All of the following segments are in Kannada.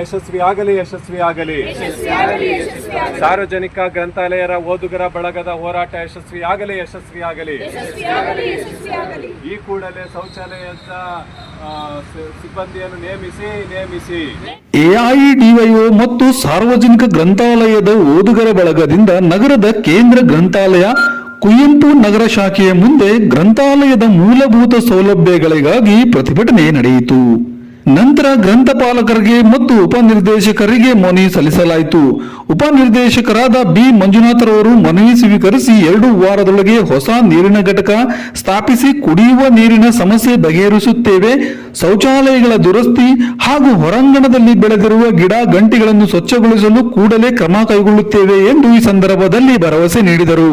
ಯಶಸ್ವಿ ಆಗಲಿ ಯಶಸ್ವಿ ಆಗಲಿ ಸಾರ್ವಜನಿಕ ಗ್ರಂಥಾಲಯರ ಓದುಗರ ಬಳಗದ ಹೋರಾಟ ಯಶಸ್ವಿ ಆಗಲಿ ಯಶಸ್ವಿ ಆಗಲಿ ಈ ಕೂಡಲೇ ಶೌಚಾಲಯದ ಸಿಬ್ಬಂದಿಯನ್ನು ನೇಮಿಸಿ ನೇಮಿಸಿ. ಎಐಡಿವೈಒ ಮತ್ತು ಸಾರ್ವಜನಿಕ ಗ್ರಂಥಾಲಯದ ಓದುಗರ ಬಳಗದಿಂದ ನಗರದ ಕೇಂದ್ರ ಗ್ರಂಥಾಲಯ ಕುವೆಂಪು ನಗರ ಶಾಖೆಯ ಮುಂದೆ ಗ್ರಂಥಾಲಯದ ಮೂಲಭೂತ ಸೌಲಭ್ಯಗಳಿಗಾಗಿ ಪ್ರತಿಭಟನೆ ನಡೆಯಿತು. ನಂತರ ಗ್ರಂಥಪಾಲಕರಿಗೆ ಮತ್ತು ಉಪನಿರ್ದೇಶಕರಿಗೆ ಮನವಿ ಸಲ್ಲಿಸಲಾಯಿತು. ಉಪನಿರ್ದೇಶಕರಾದ ಬಿ. ಮಂಜುನಾಥರವರು ಮನವಿ ಸ್ವೀಕರಿಸಿ ಎರಡು ವಾರದೊಳಗೆ ಹೊಸ ನೀರಿನ ಘಟಕ ಸ್ಥಾಪಿಸಿ ಕುಡಿಯುವ ನೀರಿನ ಸಮಸ್ಯೆ ಬಗೆಹರಿಸುತ್ತೇವೆ. ಶೌಚಾಲಯಗಳ ದುರಸ್ತಿ ಹಾಗೂ ಹೊರಾಂಗಣದಲ್ಲಿ ಬೆಳೆದಿರುವ ಗಿಡ ಗಂಟಿಗಳನ್ನು ಸ್ವಚ್ಛಗೊಳಿಸಲು ಕೂಡಲೇ ಕ್ರಮ ಕೈಗೊಳ್ಳುತ್ತೇವೆ ಎಂದು ಈ ಸಂದರ್ಭದಲ್ಲಿ ಭರವಸೆ ನೀಡಿದರು.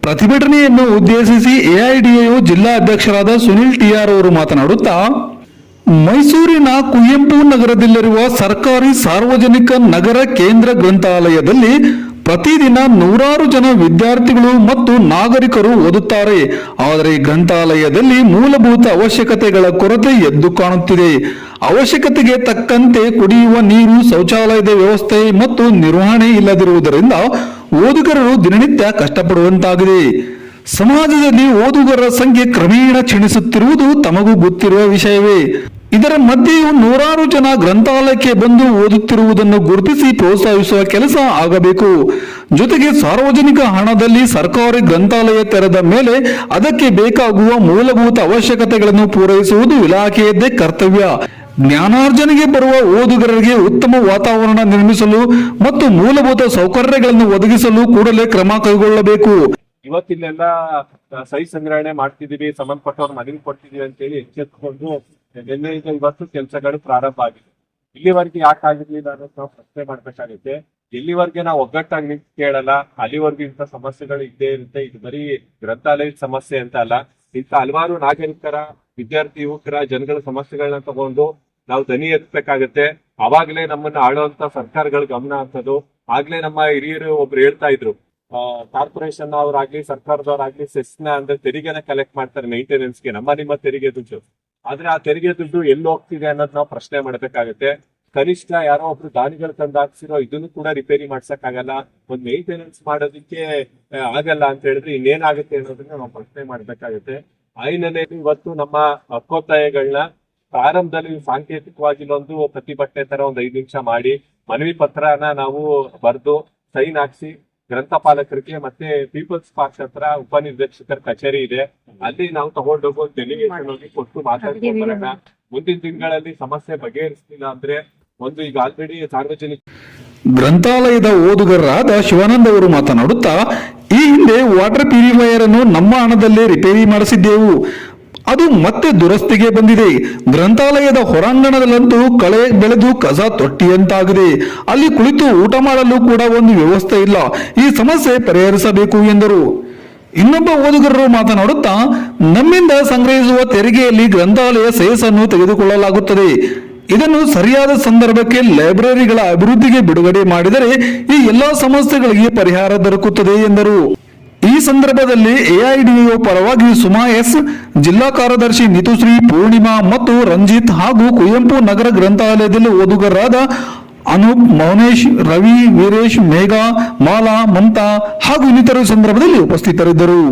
ಪ್ರತಿಭಟನೆಯನ್ನು ಉದ್ದೇಶಿಸಿ ಎಐಡಿಎಯು ಜಿಲ್ಲಾ ಅಧ್ಯಕ್ಷರಾದ ಸುನಿಲ್ ಟಿಆರ್ ಅವರು ಮಾತನಾಡುತ್ತಾ ಮೈಸೂರಿನ ಕುವೆಂಪು ನಗರದಲ್ಲಿರುವ ಸರ್ಕಾರಿ ಸಾರ್ವಜನಿಕ ನಗರ ಕೇಂದ್ರ ಗ್ರಂಥಾಲಯದಲ್ಲಿ ಪ್ರತಿದಿನ ನೂರಾರು ಜನ ವಿದ್ಯಾರ್ಥಿಗಳು ಮತ್ತು ನಾಗರಿಕರು ಓದುತ್ತಾರೆ. ಆದರೆ ಗ್ರಂಥಾಲಯದಲ್ಲಿ ಮೂಲಭೂತ ಅವಶ್ಯಕತೆಗಳ ಕೊರತೆ ಎದ್ದು ಕಾಣುತ್ತಿದೆ. ಅವಶ್ಯಕತೆಗೆ ತಕ್ಕಂತೆ ಕುಡಿಯುವ ನೀರು, ಶೌಚಾಲಯದ ವ್ಯವಸ್ಥೆ ಮತ್ತು ನಿರ್ವಹಣೆ ಇಲ್ಲದಿರುವುದರಿಂದ ಓದುಗರರು ದಿನನಿತ್ಯ ಕಷ್ಟಪಡುವಂತಾಗಿದೆ. ಸಮಾಜದಲ್ಲಿ ಓದುಗರ ಸಂಖ್ಯೆ ಕ್ರಮೇಣ ಕ್ಷೀಣಿಸುತ್ತಿರುವುದು ತಮಗೂ ಗೊತ್ತಿರುವ ವಿಷಯವೇ. ಇದರ ಮಧ್ಯೆಯೂ ನೂರಾರು ಜನ ಗ್ರಂಥಾಲಯಕ್ಕೆ ಬಂದು ಓದುತ್ತಿರುವುದನ್ನು ಗುರುತಿಸಿ ಪ್ರೋತ್ಸಾಹಿಸುವ ಕೆಲಸ ಆಗಬೇಕು. ಜೊತೆಗೆ ಸಾರ್ವಜನಿಕ ಹಣದಲ್ಲಿ ಸರ್ಕಾರಿ ಗ್ರಂಥಾಲಯ ತೆರೆದ ಮೇಲೆ ಅದಕ್ಕೆ ಬೇಕಾಗುವ ಮೂಲಭೂತ ಅವಶ್ಯಕತೆಗಳನ್ನು ಪೂರೈಸುವುದು ಇಲಾಖೆಯದ್ದೇ ಕರ್ತವ್ಯ. ಜ್ಞಾನಾರ್ಜನೆಗೆ ಬರುವ ಓದುಗರರಿಗೆ ಉತ್ತಮ ವಾತಾವರಣ ನಿರ್ಮಿಸಲು ಮತ್ತು ಮೂಲಭೂತ ಸೌಕರ್ಯಗಳನ್ನು ಒದಗಿಸಲು ಕೂಡಲೇ ಕ್ರಮ ಕೈಗೊಳ್ಳಬೇಕು. ಇವತ್ತಿಲ್ಲೆಲ್ಲ ಸಹಿ ಸಂಗ್ರಹಣೆ ಮಾಡ್ತಿದೀವಿ ಸಂಬಂಧಪಟ್ಟವ್ರ ಮನವಿ ಕೊಡ್ತಿದೀವಿ ಅಂತೇಳಿ ಎಚ್ಚೆತ್ಕೊಂಡು ನಿನ್ನೆಯಿಂದ ಇವತ್ತು ಕೆಲಸಗಳು ಪ್ರಾರಂಭ ಆಗಿದೆ. ಇಲ್ಲಿವರೆಗೆ ಯಾಕೆ ಆಗಿರ್ಲಿಲ್ಲ ಅನ್ನೋದು ನಾವು ಪ್ರಶ್ನೆ ಮಾಡ್ಬೇಕಾಗುತ್ತೆ. ಎಲ್ಲಿವರೆಗೆ ನಾವು ಒಗ್ಗಟ್ಟಾಗಿ ನಿಂತು ಕೇಳಲ್ಲ, ಅಲ್ಲಿವರೆಗೂ ಇಂಥ ಸಮಸ್ಯೆಗಳು ಇದ್ದೇ ಇರುತ್ತೆ. ಇದು ಬರೀ ಗ್ರಂಥಾಲಯದ ಸಮಸ್ಯೆ ಅಂತ ಅಲ್ಲ. ಇಂಥ ಹಲವಾರು ನಾಗರಿಕರ, ವಿದ್ಯಾರ್ಥಿ, ಯುವಕರ, ಜನಗಳ ಸಮಸ್ಯೆಗಳನ್ನ ತಗೊಂಡು ನಾವು ದನಿ ಎತ್ತಬೇಕಾಗತ್ತೆ ಅವಾಗ್ಲೇ ನಮ್ಮನ್ನ ಆಳುವಂತ ಸರ್ಕಾರಗಳ ಗಮನ ಅಂತದ್ದು ಆಗ್ಲೇ ನಮ್ಮ ಹಿರಿಯರು ಒಬ್ರು ಹೇಳ್ತಾ ಇದ್ರು ಕಾರ್ಪೊರೇಷನ್ ಅವರಾಗ್ಲಿ ಸರ್ಕಾರದವರಾಗ್ಲಿ ನ ಅಂದ್ರೆ ತೆರಿಗೆನ ಕಲೆಕ್ಟ್ ಮಾಡ್ತಾರೆ ಮೇಂಟೆನೆನ್ಸ್ಗೆ. ನಮ್ಮ ನಿಮ್ಮ ತೆರಿಗೆ ದುಡ್ಡು. ಆದ್ರೆ ಆ ತೆರಿಗೆ ದುಡ್ಡು ಎಲ್ಲಿ ಹೋಗ್ತಿದೆ ಅನ್ನೋದು ನಾವು ಪ್ರಶ್ನೆ ಮಾಡ್ಬೇಕಾಗತ್ತೆ. ಕನಿಷ್ಠ ಯಾರೋ ಒಬ್ರು ದಾನಿಗಳು ತಂದು ಹಾಕ್ಸಿರೋ ಇದನ್ನು ಕೂಡ ರಿಪೇರಿ ಮಾಡ್ಸಕ್ ಆಗಲ್ಲ ಒಂದ್ ಮೇಂಟೆನೆನ್ಸ್ ಮಾಡೋದಕ್ಕೆ ಆಗಲ್ಲ ಅಂತ ಹೇಳಿದ್ರೆ ಇನ್ನೇನಾಗುತ್ತೆ ಅನ್ನೋದನ್ನ ನಾವು ಪ್ರಶ್ನೆ ಮಾಡ್ಬೇಕಾಗತ್ತೆ. ಆ ಇವತ್ತು ನಮ್ಮ ಹಕ್ಕೊತ್ತಾಯಗಳನ್ನ ಪ್ರಾರಂಭದಲ್ಲಿ ಸಾಂಕೇತಿಕವಾಗಿ ಒಂದು ಪ್ರತಿಭಟನೆ ತರ ಒಂದ್ ಐದು ನಿಮಿಷ ಮಾಡಿ ಮನವಿ ಪತ್ರನ ನಾವು ಬರೆದು ಸೈನ್ ಹಾಕ್ಸಿ ಗ್ರಂಥಪಾಲಕರಿಗೆ ಮತ್ತೆ ಪೀಪಲ್ಸ್ ಪಾರ್ಕ್ ಹತ್ರ ಉಪನಿರ್ದೇಶಕರ ಕಚೇರಿ ಇದೆ. ಅಲ್ಲಿ ನಾವು ತಗೊಂಡೋಗೋ ಡೆಲಿಗೇಷನ್ ಹೋಗಿ ಕೊಟ್ಟು ಮಾತಾಡ್ಕೊಂಡು ಬರೋಣ. ಮುಂದಿನ ತಿಂಗಳಲ್ಲಿ ಸಮಸ್ಯೆ ಬಗೆಹರಿಸಲಿಲ್ಲ ಅಂದ್ರೆ ಒಂದು ಈಗ ಆಲ್ರೆಡಿ ಸಾರ್ವಜನಿಕ ಗ್ರಂಥಾಲಯದ ಓದುಗರಾದ ಶಿವಾನಂದ ಅವರು ಮಾತನಾಡುತ್ತಾ ಈ ಹಿಂದೆ ವಾಟರ್ ಪ್ಯೂರಿಫೈಯರ್ ಅನ್ನು ನಮ್ಮ ಹಣದಲ್ಲೇ ರಿಪೇರಿ ಮಾಡಿಸಿದ್ದೆವು. ಅದು ಮತ್ತೆ ದುರಸ್ತಿಗೆ ಬಂದಿದೆ. ಗ್ರಂಥಾಲಯದ ಹೊರಾಂಗಣದಲ್ಲಂತೂ ಕಳೆ ಬೆಳೆದು ಕಸ ತೊಟ್ಟಿಯಂತಾಗಿದೆ. ಅಲ್ಲಿ ಕುಳಿತು ಊಟ ಮಾಡಲು ಕೂಡ ಒಂದು ವ್ಯವಸ್ಥೆ ಇಲ್ಲ. ಈ ಸಮಸ್ಯೆ ಪರಿಹರಿಸಬೇಕು ಎಂದರು. ಇನ್ನೊಬ್ಬ ಓದುಗರರು ಮಾತನಾಡುತ್ತಾ, ನಮ್ಮಿಂದ ಸಂಗ್ರಹಿಸುವ ತೆರಿಗೆಯಲ್ಲಿ ಗ್ರಂಥಾಲಯ ಸೇಸನ್ನು ತೆಗೆದುಕೊಳ್ಳಲಾಗುತ್ತದೆ. ಇದನ್ನು ಸರಿಯಾದ ಸಂದರ್ಭಕ್ಕೆ ಲೈಬ್ರರಿಗಳ ಅಭಿವೃದ್ಧಿಗೆ ಬಿಡುಗಡೆ ಮಾಡಿದರೆ ಈ ಎಲ್ಲಾ ಸಮಸ್ಯೆಗಳಿಗೆ ಪರಿಹಾರ ದೊರಕುತ್ತದೆ ಎಂದರು. ಈ ಸಂದರ್ಭದಲ್ಲಿ ಎಐಡಿಒ ಪರವಾಗಿ ಸುಮಾ ಎಸ್, ಜಿಲ್ಲಾ ಕಾರ್ಯದರ್ಶಿ ನಿತುಶ್ರೀ ಪೂರ್ಣಿಮಾ ಮತ್ತು ರಂಜಿತ್ ಹಾಗೂ ಕುವೆಂಪು ನಗರ ಗ್ರಂಥಾಲಯದಲ್ಲಿ ಓದುಗರಾದ ಅನೂಪ್, ಮೌನೇಶ್, ರವಿ, ವೀರೇಶ್, ಮೇಘಾ, ಮಾಲಾ ಮಮತಾ ಹಾಗೂ ಇನ್ನಿತರ ಸಂದರ್ಭದಲ್ಲಿ ಉಪಸ್ಥಿತರಿದ್ದರು.